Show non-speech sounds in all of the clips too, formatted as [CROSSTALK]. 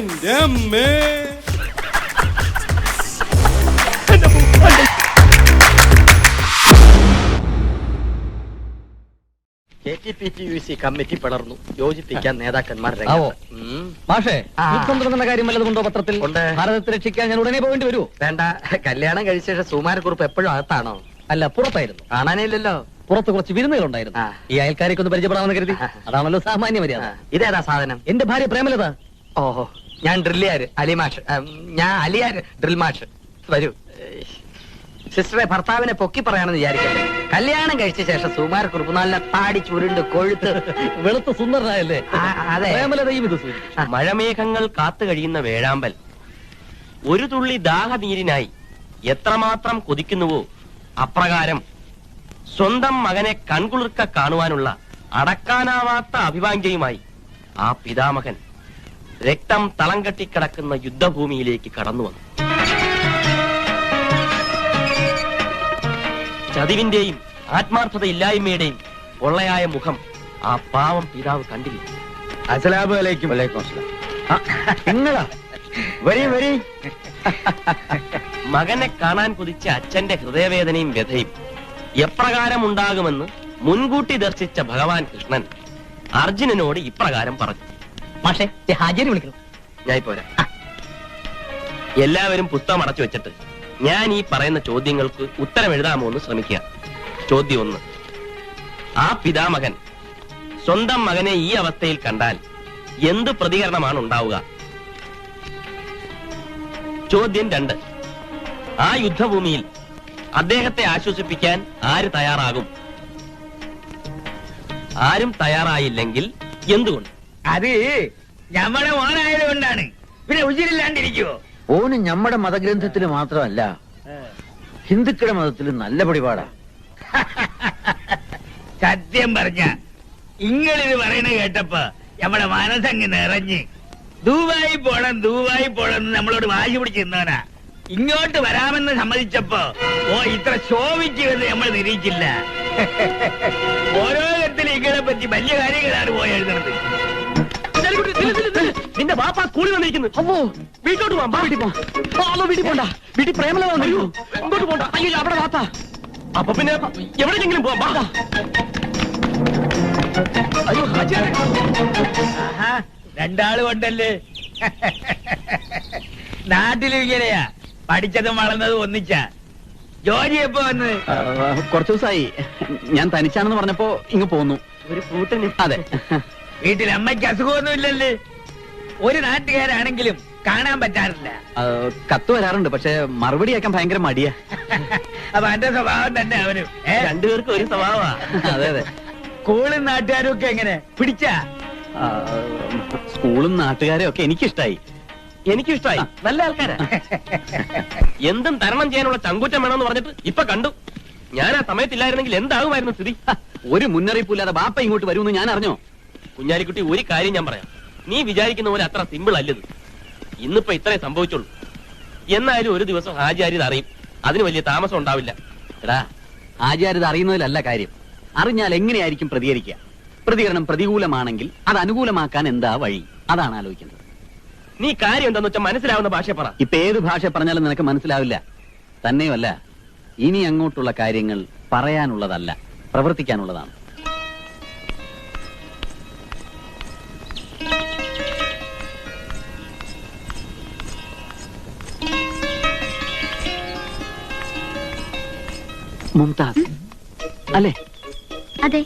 എന്റെ അമ്മേ K T P T U C committee പിളർന്നു. യോജിപ്പിക്കാൻ നേതാക്കന്മാർ ആവോ. രംഗത്ത്. ഉം. മാഷേ ആ. യുദ്ധം തുടങ്ങുന്ന കാര്യം പത്രത്തിൽ? ഉണ്ട്. ഭാരതത്തെ രക്ഷിക്കാൻ ഞാൻ ഉടനെ പോകേണ്ടി വരുമോ വേണ്ട. കല്യാണം കഴിച്ച ശേഷം സുമാരക്കുറിപ്പ് എപ്പോഴും അകത്താണോ? അല്ല പുറത്തായിരുന്നു. കാണാനില്ലല്ലോ പുറത്ത് കുറച്ച് വിരുന്നുകളുണ്ടായിരുന്നു. ആ. ഈ അയൽക്കാരെയൊക്കെ ഒന്ന് പരിചയപ്പെടാമെന്ന് കരുതി. ആ. അതാണല്ലോ സാമാന്യ മര്യാദ. ആ, ഇതേതാ സാധനം? എന്റെ ഭാര്യ പ്രേമലത. ഓഹോ. ഞാൻ ഡ്രില്ലിയാര് അലി മാഷ്. ഞാൻ അലിയാര് ഡ്രിൽ മാഷ്. വരൂ. സിസ്റ്ററെ ഭർത്താവിനെ പൊക്കി പറയാണെന്ന് വിചാരിക്കല്ലേ? കല്യാണം കഴിച്ച ശേഷം സുമാരക്കുറിപ്പ് നല്ല താടി ചുരുണ്ട് കൊഴുത്ത്. വെളുത്ത സുന്ദരനായല്ലേ? അതെ. പ്രേമലതയും ഇത് മഴമേഘങ്ങൾ കാത്തു കഴിയുന്ന വേഴാമ്പൽ. ഒരു തുള്ളി ദാഹനീരിനായി എത്രമാത്രം കൊതിക്കുന്നുവോ അപ്രകാരം സ്വന്തം മകനെ കൺകുളിർക്ക കാണുവാനുള്ള അടക്കാനാവാത്ത അഭിവാഞ്ചയുമായി ആ പിതാമകൻ രക്തം തളം കെട്ടിക്കിടക്കുന്ന യുദ്ധഭൂമിയിലേക്ക് കടന്നു വന്നു. ചതിവിന്റെയും ആത്മാർത്ഥതയില്ലായ്മയുടെയും പൊള്ളയായ മുഖം ആ പാവം പിതാവ് കണ്ടില്ല. അസലാമലൈക്കും നിങ്ങളാ? വരി വരി. മകനെ കാണാൻ കുതിച്ച അച്ഛന്റെ ഹൃദയവേദനയും വ്യഥയും എപ്രകാരം ഉണ്ടാകുമെന്ന് മുൻകൂട്ടി ദർശിച്ച ഭഗവാൻ കൃഷ്ണൻ അർജുനനോട് ഇപ്രകാരം പറഞ്ഞു. മാഷേ ഹാജരി വിളിക്കുന്നു ഞാൻ പോരാ എല്ലാവരും പുസ്തകം അടച്ചു വെച്ചിട്ട് ഞാൻ ഈ പറയുന്ന ചോദ്യങ്ങൾക്ക് ഉത്തരം എഴുതാമോ എന്ന് ശ്രമിക്കുക. ചോദ്യം ഒന്ന്. ആ പിതാമകൻ സ്വന്തം മകനെ ഈ അവസ്ഥയിൽ കണ്ടാൽ എന്ത് പ്രതികരണമാണ് ഉണ്ടാവുക ചോദ്യം രണ്ട്. ആ യുദ്ധഭൂമിയിൽ അദ്ദേഹത്തെ ആശ്വസിപ്പിക്കാൻ ആര് തയ്യാറാകും? ആരും തയ്യാറായില്ലെങ്കിൽ എന്തുകൊണ്ട്? അത് ഞമ്മടെ ഓനായത് കൊണ്ടാണ്. പിന്നെ ഉചിരില്ലാണ്ടിരിക്കുവോ ഓന് ഞമ്മടെ മതഗ്രന്ഥത്തിൽ മാത്രമല്ല ഹിന്ദുക്കളുടെ മതത്തിൽ നല്ല പിടിപാടാ. [LAUGHS] സത്യം പറഞ്ഞ ഇങ്ങളിത് പറയണ കേട്ടപ്പോ ഞമ്മടെ മനസ്സങ്ങ് നിറഞ്ഞ് ദൂവായി പോണം ദൂവായി പോണം നമ്മളോട് വാശി പിടിച്ച് നിന്നവനാ ഇങ്ങോട്ട് വരാമെന്ന് സമ്മതിച്ചപ്പോ ഓ ഇത്ര ശോഭിക്കുമെന്ന് നമ്മൾ നിരീക്ഷില്ല [LAUGHS] ഓരോ കത്തിൽ ഇങ്ങളെ പറ്റി വലിയ കാര്യങ്ങളാണ് പോയി എഴുതുന്നത് നിന്റെ വാപ്പ സ്കൂളിൽ വന്നിരിക്കുന്നു. അമ്മോ. വീട്ടോട്ട് പോവാം വീട്ടിൽ പോ. അതോ വീട്ടിൽ പോണ്ട. വീട്ടിൽ പ്രേമല വന്നു ഇങ്ങോട്ട് പോണ്ട. അയ്യോ അവിടെ വാത്ത അപ്പൊ പിന്നെ എവിടെയെങ്കിലും പോവാം. വാ. അയ്യോ രണ്ടാൾ കൊണ്ടല്ലേ? നാട്ടിലും ഇങ്ങനെയാ. പഠിച്ചതും വളർന്നതും ഒന്നിച്ച. ജോലി എപ്പോ വന്ന്? കൊറച്ചു കുറച്ചു ദിവസമായി ഞാൻ തനിച്ചാണെന്ന് പറഞ്ഞപ്പോ ഇങ്ങ് പോന്നു. ഒരു കൂട്ടിന്. അതെ. വീട്ടിൽ അമ്മയ്ക്ക് അസുഖമൊന്നും ഇല്ലല്ലേ ഒരു നാട്ടുകാരാണെങ്കിലും കാണാൻ പറ്റാറില്ല. കത്ത് വരാറുണ്ട് പക്ഷെ മറുപടി അയക്കാൻ ഭയങ്കര മടിയാ. [LAUGHS] അപ്പൊ എന്റെ സ്വഭാവം തന്നെ അവനും? രണ്ടുപേർക്കും ഒരു സ്വഭാവമാ അതെ അതെ. സ്കൂളും നാട്ടുകാരും ഒക്കെ എങ്ങനെ? പിടിച്ച? സ്കൂളും നാട്ടുകാരും ഒക്കെ എനിക്കിഷ്ടായി. എനിക്കും ഇഷ്ടമായി നല്ല ആൾക്കാരാ. [LAUGHS] എന്തും തരണം ചെയ്യാനുള്ള ചങ്കൂറ്റം വേണമെന്ന് പറഞ്ഞിട്ട് ഇപ്പൊ കണ്ടു. ഞാൻ ആ സമയത്തില്ലായിരുന്നെങ്കിൽ എന്താകുമായിരുന്നു സ്ഥിതി? ഒരു മുന്നറിയിപ്പില്ലാതെ ബാപ്പ ഇങ്ങോട്ട് വരുമെന്ന് ഞാൻ അറിഞ്ഞോ? കുഞ്ഞാലിക്കുട്ടി ഒരു കാര്യം ഞാൻ പറയാം. നീ വിചാരിക്കുന്ന പോലെ അത്ര സിമ്പിൾ അല്ലത്. ഇന്നിപ്പോ ഇത്രേ സംഭവിച്ചുള്ളൂ എന്നാലും ഒരു ദിവസം ഹാജിയാരിത് അറിയും. അതിന് വലിയ താമസം ഉണ്ടാവില്ല. എടാ ഹാജിയാരിത് അറിയുന്നതിലല്ല കാര്യം. അറിഞ്ഞാൽ എങ്ങനെയായിരിക്കും പ്രതികരിക്കുക? പ്രതികരണം പ്രതികൂലമാണെങ്കിൽ അത് അനുകൂലമാക്കാൻ എന്താ വഴി? അതാണ് ആലോചിക്കുന്നത് നീ കാര്യം എന്താന്ന് വെച്ചാൽ മനസ്സിലാവുന്ന ഭാഷ പറ. ഇപ്പൊ ഏത് ഭാഷ പറഞ്ഞാലും നിനക്ക് മനസ്സിലാവില്ല. തന്നെയുമല്ല ഇനി അങ്ങോട്ടുള്ള കാര്യങ്ങൾ പറയാനുള്ളതല്ല പ്രവർത്തിക്കാനുള്ളതാണ്. മുംതാസ്. അല്ലേ? അതെ.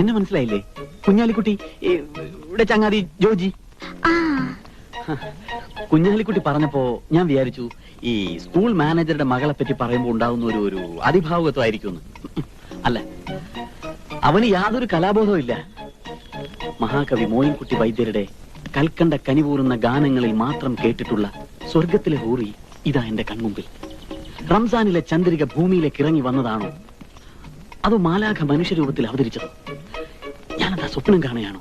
എന്നെ മനസ്സിലായില്ലേ? കുഞ്ഞാലിക്കുട്ടി ഇവിടെ ചങ്ങാതി ജോജി. കുഞ്ഞാലിക്കുട്ടി പറഞ്ഞപ്പോ ഞാൻ വിചാരിച്ചു ഈ സ്കൂൾ മാനേജറുടെ മകളെ പറ്റി പറയുമ്പോൾ ഉണ്ടാകുന്ന ഒരു ഒരു അതിഭാവുകത്വമായിരിക്കും അല്ല അവന് യാതൊരു കലാബോധവും ഇല്ല. മഹാകവി മോയിൻകുട്ടി വൈദ്യരുടെ കൽക്കണ്ട കനിപൂറുന്ന ഗാനങ്ങളിൽ മാത്രം കേട്ടിട്ടുള്ള സ്വർഗത്തിലെ ഹൂറി ഇതാ എന്റെ കൺമുമ്പിൽ. റംസാനിലെ ചന്ദ്രിക ഭൂമിയിലേക്ക് ഇറങ്ങി വന്നതാണോ? അതോ മാലാഖ മനുഷ്യരൂപത്തിൽ അവതരിച്ചതോ? ഞാനെന്താ സ്വപ്നം കാണുകയാണോ?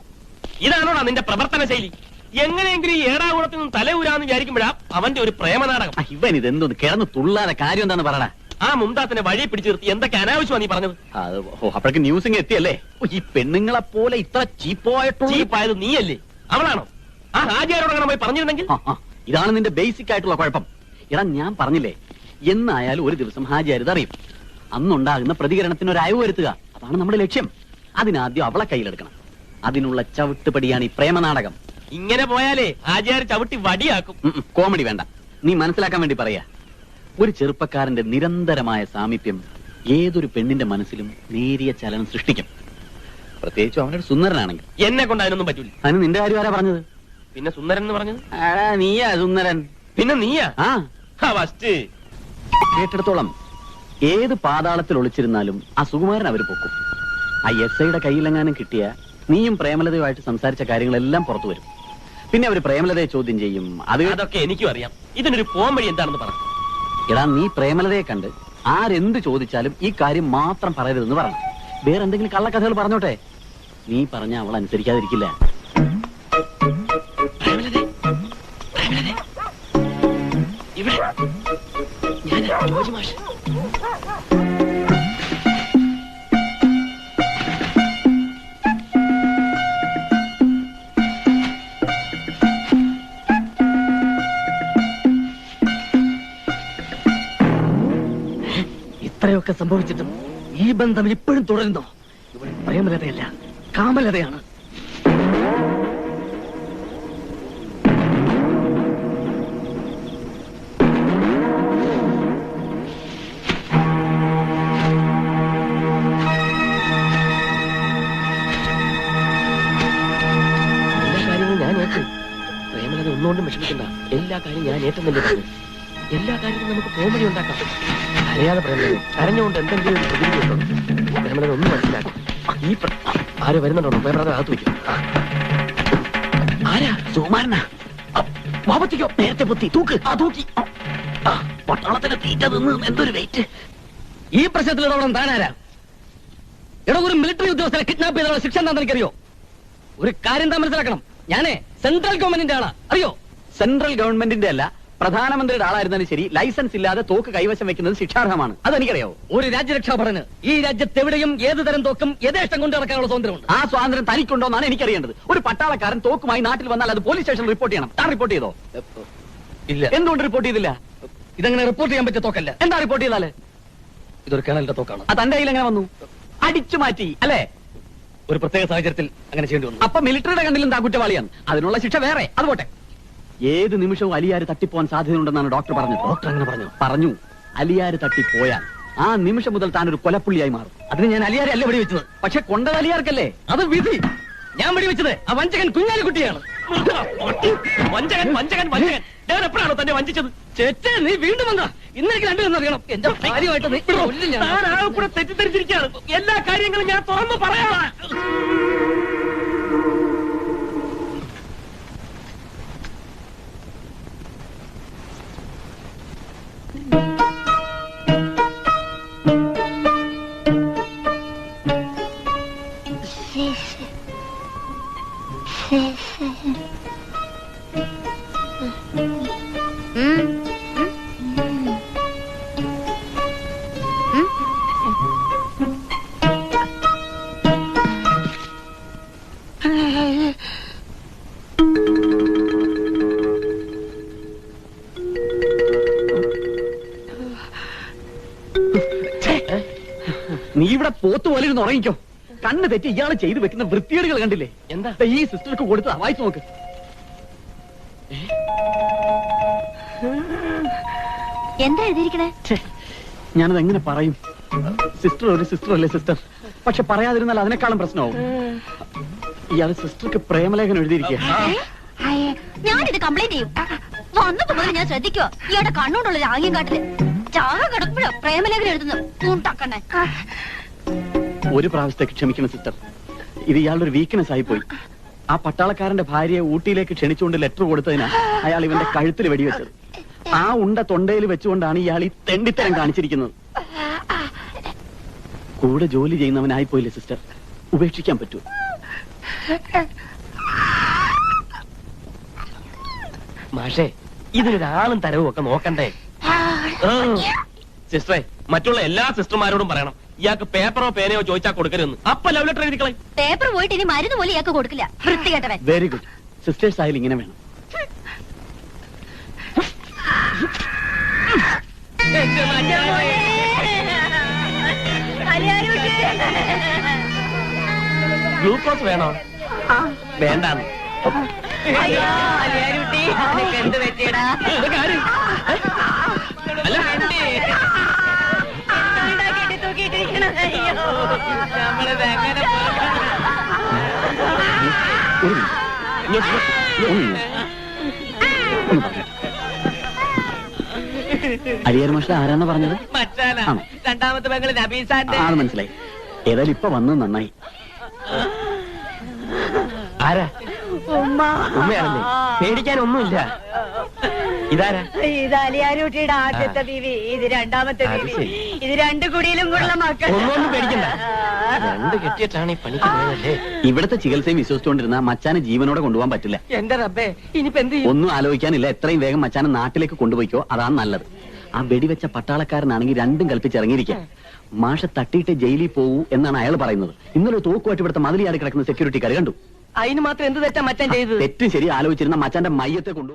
ഇതാണോടാ നിന്റെ പ്രവർത്തന ശൈലി. എങ്ങനെയെങ്കിലും ഈ ഏടാകുളത്തിൽ നിന്ന് തലയൂരാന്ന് വിചാരിക്കുമ്പോഴാ അവന്റെ ഒരു പ്രേമനാടകം. ഇവൻ ഇതെന്തോന്ന് കിടന്ന് തുള്ളാതെ കാര്യം എന്താന്ന് പറയടാ ആ മുംതാസിനെ വഴി പിടിച്ചു നിർത്തി എന്തൊക്കെ അനാവശ്യമാണ് നീ പറഞ്ഞത്? അപ്പോഴേക്ക് ന്യൂസ് ഇങ്ങ് എത്തിയല്ലേ? ഈ പെണ്ണുങ്ങളെ പോലെ ഇത്ര ചീപ്പായിട്ടുള്ള ചീപ്പായത് നീയല്ലേ? അവളാണോ? ആ ഹാജിയാരോട് അങ്ങനെ പോയി പറഞ്ഞിരുന്നെങ്കിൽ? ഇതാണ് നിന്റെ ബേസിക് ആയിട്ടുള്ള കുഴപ്പം. എടാ ഞാൻ പറഞ്ഞില്ലേ എന്നായാലും ഒരു ദിവസം ഹാജിയാരിത് അറിയും. അന്നുണ്ടാകുന്ന പ്രതികരണത്തിന് ഒരു അയവ് വരുത്തുക. അതാണ് നമ്മുടെ ലക്ഷ്യം. അതിനാദ്യം അവളെ കയ്യിലെടുക്കണം. അതിനുള്ള ചവിട്ടുപടിയാണ് ഈ പ്രേമനാടകം. ഇങ്ങനെ പോയാലേ ഹാജിയാർ ചവിട്ടി വടിയാക്കും. കോമഡി വേണ്ട. നീ മനസ്സിലാക്കാൻ വേണ്ടി പറയാ. ഒരു ചെറുപ്പക്കാരന്റെ നിരന്തരമായ സാമീപ്യം ഏതൊരു പെണ്ണിന്റെ മനസ്സിലും നേരിയ ചലനം സൃഷ്ടിക്കും. പ്രത്യേകിച്ചും അവനൊരു സുന്ദരനാണെങ്കിൽ. എന്നെ കൊണ്ട് അതിനൊന്നും പറ്റൂല. അതിന് നിന്റെ കാര്യം ആരാ പറഞ്ഞത്? പിന്നെ സുന്ദരൻ എന്ന് പറഞ്ഞത്? നീയാ സുന്ദരൻ. പിന്നെ നീയാ? ആ. ഫസ്റ്റ് കേട്ടിടത്തോളം. ഏത് പാതാളത്തിൽ ഒളിച്ചിരുന്നാലും ആ സുകുമാരൻ അവർ പൊക്കും. ആ എസ് ഐയുടെ കയ്യിലെങ്ങാനും കിട്ടിയ നീയും പ്രേമലതയുമായിട്ട് സംസാരിച്ച കാര്യങ്ങളെല്ലാം പുറത്തു വരും. പിന്നെ അവർ പ്രേമലതയെ ചോദ്യം ചെയ്യും അത് അതൊക്കെ എനിക്കും അറിയാം. ഇതിനൊരു പോം വഴി എന്താണെന്ന് പറ. എടാ നീ പ്രേമലതയെ കണ്ട് ആരെന്ത് ചോദിച്ചാലും ഈ കാര്യം മാത്രം പറയരുതെന്ന് പറഞ്ഞു വേറെ എന്തെങ്കിലും കള്ളക്കഥകൾ പറഞ്ഞോട്ടെ? നീ പറഞ്ഞ അവൾ അനുസരിക്കാതിരിക്കില്ല. ഇത്രയൊക്കെ സംഭവിച്ചിട്ടും ഈ ബന്ധം ഇപ്പോഴും തുടരുന്നു? ഇവിടെ പ്രേമലതയല്ല കാമലതയാണ്. ഒന്നുകൊണ്ടും വിഷമിക്കണ്ട. എല്ലാ കാര്യവും ഞാൻ ഏറ്റെന്നല്ലേ പറഞ്ഞു. എല്ലാ കാര്യത്തിലും നമുക്ക് കോമഡി ഉണ്ടാക്കാം. കരയാതെ പറയുന്നത് കരഞ്ഞുകൊണ്ട് എന്തെങ്കിലും ഒരു പ്രതിവിധി ഉണ്ടോ? പ്രേമലത ഒന്നും മനസ്സിലാക്കും. ഈ ആര് വരുന്നുണ്ടോ പ്രേമലത അകത്ത് വയ്ക്കും. ആരാ? സുകുമാരനാ. വാപത്തിക്കോ നേരത്തെ പൊത്തി. തൂക്ക്. ആ തൂക്കി. പട്ടാളത്തിന്റെ തീറ്റ നിന്ന് എന്തൊരു വെയിറ്റ് ഈ പ്രശ്നത്തിൽ ഇടപെടാൻ താനാരാ? എടോ ഒരു മിലിറ്ററി ഉദ്യോഗസ്ഥരെ കിഡ്നാപ്പ് ചെയ്തുള്ള ശിക്ഷ എന്താണെന്ന് എനിക്കറിയോ? ഒരു കാര്യം താൻ മനസ്സിലാക്കണം. ഞാനേ സെൻട്രൽ ഗവൺമെന്റിന്റെ ആളാ. അറിയോ? സെൻട്രൽ ഗവൺമെന്റിന്റെ അല്ല പ്രധാനമന്ത്രിയുടെ ആളായിരുന്നാലും ശരി ലൈസൻസ് ഇല്ലാതെ തോക്ക് കൈവശം വെക്കുന്നത് ശിക്ഷാർഹമാണ്. അത് അതെനിക്കറിയാവോ? ഒരു രാജ്യരക്ഷാ ഭടന് ഈ രാജ്യത്ത് എവിടെയും ഏത് തരം തോക്കും യഥേഷ്ടം കൊണ്ടു നടക്കാനുള്ള സ്വാതന്ത്ര്യമുണ്ട്. ആ സ്വാതന്ത്ര്യം തനിക്കുണ്ടോന്നാണ് എനിക്കറിയേണ്ടത്. ഒരു പട്ടാളക്കാരൻ തോക്കുമായി നാട്ടിൽ വന്നാൽ അത് പോലീസ് സ്റ്റേഷനിൽ റിപ്പോർട്ട് ചെയ്യണം. താൻ റിപ്പോർട്ട് ചെയ്തോ? ഇല്ല. എന്തുകൊണ്ട് റിപ്പോർട്ട് ചെയ്തില്ല? ഇതങ്ങനെ റിപ്പോർട്ട് ചെയ്യാൻ പറ്റിയ തോക്കല്ല. എന്താ റിപ്പോർട്ട് ചെയ്താൽ? ഇതൊരു കേണലിന്റെ തോക്കാണ്. അത് തന്റെ കയ്യിൽ എങ്ങനെ വന്നു? അടിച്ചു മാറ്റി അല്ലേ? ഒരു പ്രത്യേക സാഹചര്യത്തിൽ അങ്ങനെ ചെയ്യേണ്ടി വന്നു. അപ്പൊ മിലിറ്ററിയുടെ കണ്ണിലും താ കുറ്റവാളിയാണ്? അതിനുള്ള ശിക്ഷ വേറെ. അത് പോട്ടെ. ഏത് നിമിഷവും അലിയാര് തട്ടിപ്പോവാൻ സാധ്യതയുണ്ടെന്നാണ് ഡോക്ടർ പറഞ്ഞത്. ഡോക്ടർ അങ്ങനെ പറഞ്ഞു? പറഞ്ഞു. അലിയാര് തട്ടിപ്പോയാൽ ആ നിമിഷം മുതൽ താൻ ഒരു കൊലപ്പുള്ളിയായി മാറും. അതിന് ഞാൻ അലിയാരെ അല്ല വെടിവെച്ചത്. പക്ഷെ കൊണ്ടത് അലിയാർക്കല്ലേ? അത് വിധി. ഞാൻ വെടിവെച്ചത് ആ വഞ്ചകൻ കുഞ്ഞാലിക്കുട്ടിയാണ്. വഞ്ചകൻ വഞ്ചകൻ വഞ്ചകൻ. ഞാൻ എപ്പോഴാണോ തന്നെ വഞ്ചിച്ചത്? ചേച്ചേ നീ വീണ്ടും വന്നാ ഇന്നേക്ക് രണ്ടുപേരും അറിയണം. എന്റെ കാര്യമായിട്ട് നീ കൊല്ലും ഞാൻ. താൻ ആകെ കൂടെ തെറ്റിദ്ധരിച്ചിരിക്കുകയാണ്. എല്ലാ കാര്യങ്ങളും ഞാൻ തുറന്നു പറയാം. പോലെ കണ്ണ് തെറ്റി ഇയാൾ ചെയ്തു വെക്കുന്ന വൃത്തിയേടുകൾ കണ്ടില്ലേ? എന്താ? ഈ സിസ്റ്റർക്ക് കൊടുത്ത് വായിച്ചു നോക്ക്. എന്താ എഴുതിയിരിക്കണേ? ഞാനത് എങ്ങനെ പറയും? സിസ്റ്റർ ഒരു സിസ്റ്റർ അല്ലേ സിസ്റ്റർ? പക്ഷെ പറയാതിരുന്നാൽ അതിനേക്കാളും പ്രശ്നമാവും. ഇയാൾ സിസ്റ്റർക്ക് പ്രേമലേഖനം എഴുതിയിരിക്കുക. ഞാനിത് കംപ്ലൈന്റ് ചെയ്യും. വന്നപ്പോ മുതൽ ഞാൻ ശ്രദ്ധിക്കുക ഇയാളുടെ കണ്ണുകൊണ്ടുള്ള രാഗ്യം കാട്ടിൽ ചാക കിടക്കുമ്പോഴോ പ്രേമലേഖനം എഴുതുന്നു ഉണ്ടാക്കണേ ഒരു പ്രാവശ്യത്തെ ക്ഷമിക്കണം സിസ്റ്റർ. ഇത് ഇയാളുടെ ഒരു വീക്ക്നെസ് ആയി പോയി. ആ പട്ടാളക്കാരന്റെ ഭാര്യയെ ഊട്ടിയിലേക്ക് ക്ഷണിച്ചുകൊണ്ട് ലെറ്റർ കൊടുത്തതിനാ അയാൾ ഇവന്റെ കഴുത്തിൽ വെടിവെച്ചത്. ആ ഉണ്ട തൊണ്ടയിൽ വെച്ചുകൊണ്ടാണ് ഇയാൾ ഈ തെണ്ടിത്തരം കാണിച്ചിരിക്കുന്നത്. കൂടെ ജോലി ചെയ്യുന്നവനായി പോയില്ലേ സിസ്റ്റർ? ഉപേക്ഷിക്കാൻ പറ്റൂ മാഷേ ഇതിനൊരാളും തരവും ഒക്കെ നോക്കണ്ടേ? സിസ്റ്ററെ മറ്റുള്ള എല്ലാ സിസ്റ്റർമാരോടും പറയണം. ഇയാൾക്ക് പേപ്പറോ പേനയോ ചോദിച്ചാൽ കൊടുക്കരുതെന്ന്. അപ്പൊ ലവ് ലെറ്റർ എഴുതിക്കളെ. പേപ്പർ പോയിട്ട് ഇനി മരുന്ന് പോലും ഇയാൾക്ക് കൊടുക്കില്ല. വൃത്തികെട്ടവൻ. വെരി ഗുഡ് സിസ്റ്റേഴ്സ് ആയാലും ഇങ്ങനെ വേണം. ഗ്ലൂക്കോസ് വേണോ? വേണ്ടാന്ന്. അല്ല അരിയാർ മാഷ ആരാന്നാ പറഞ്ഞത്? ആണോ? രണ്ടാമത്തെ പെങ്ങൾ നബീസാന്റെ. ആ, അത് മനസ്സിലായി. ഏതായാലും ഇപ്പൊ വന്നത് നന്നായി. ആരാ? ഉമ്മയാണല്ലേ? പേടിക്കാൻ ഒന്നുമില്ല. ഇതാരാ? ഇത് അലിയാരൂട്ടിയുടെ ആദ്യത്തെ ബീവി. ഇത് രണ്ടാമത്തെ അത് ബീവി. ശരി. ഇത് രണ്ടു കുടിയിലും കൂടുള്ള മക്കൾ ഒന്നൊന്നും പേടിക്കണ്ട. രണ്ട് കെട്ടിയിട്ടാണ് ഈ പണിക്ക് പോയതല്ലേ ഇവിടുത്തെ ചികിത്സയും വിശ്വസിച്ചുകൊണ്ടിരുന്ന മച്ചാനെ ജീവനോടെ കൊണ്ടുപോകാൻ പറ്റില്ല. എന്റെ റബ്ബേ ഇനിയിപ്പോ എന്ത് ചെയ്യും? ഒന്നും ആലോചിക്കാനില്ല. എത്രയും വേഗം മച്ചാനെ നാട്ടിലേക്ക് കൊണ്ടുപോയിക്കോ. അതാണ് നല്ലത്. ആ വെടിവെച്ച പട്ടാളക്കാരനാണെങ്കിൽ രണ്ടും കൽപ്പിച്ചിറങ്ങിയിരിക്കാം. മാഷ തട്ടിയിട്ട് ജയിലിൽ പോകൂ എന്നാണ് അയാൾ പറയുന്നത്. ഇന്നലെ തോക്കുമായിട്ട് ഇവിടുത്തെ മതിലിയാട് കിടക്കുന്ന സെക്യൂരിറ്റിക്കാർ കണ്ടു. അതിന് മാത്രം എന്ത് തെറ്റാ മച്ചാൻ ചെയ്തത്? തെറ്റും ശരി ആലോചിച്ചിരുന്ന മച്ചാന്റെ മയ്യത്തെ കൊണ്ടു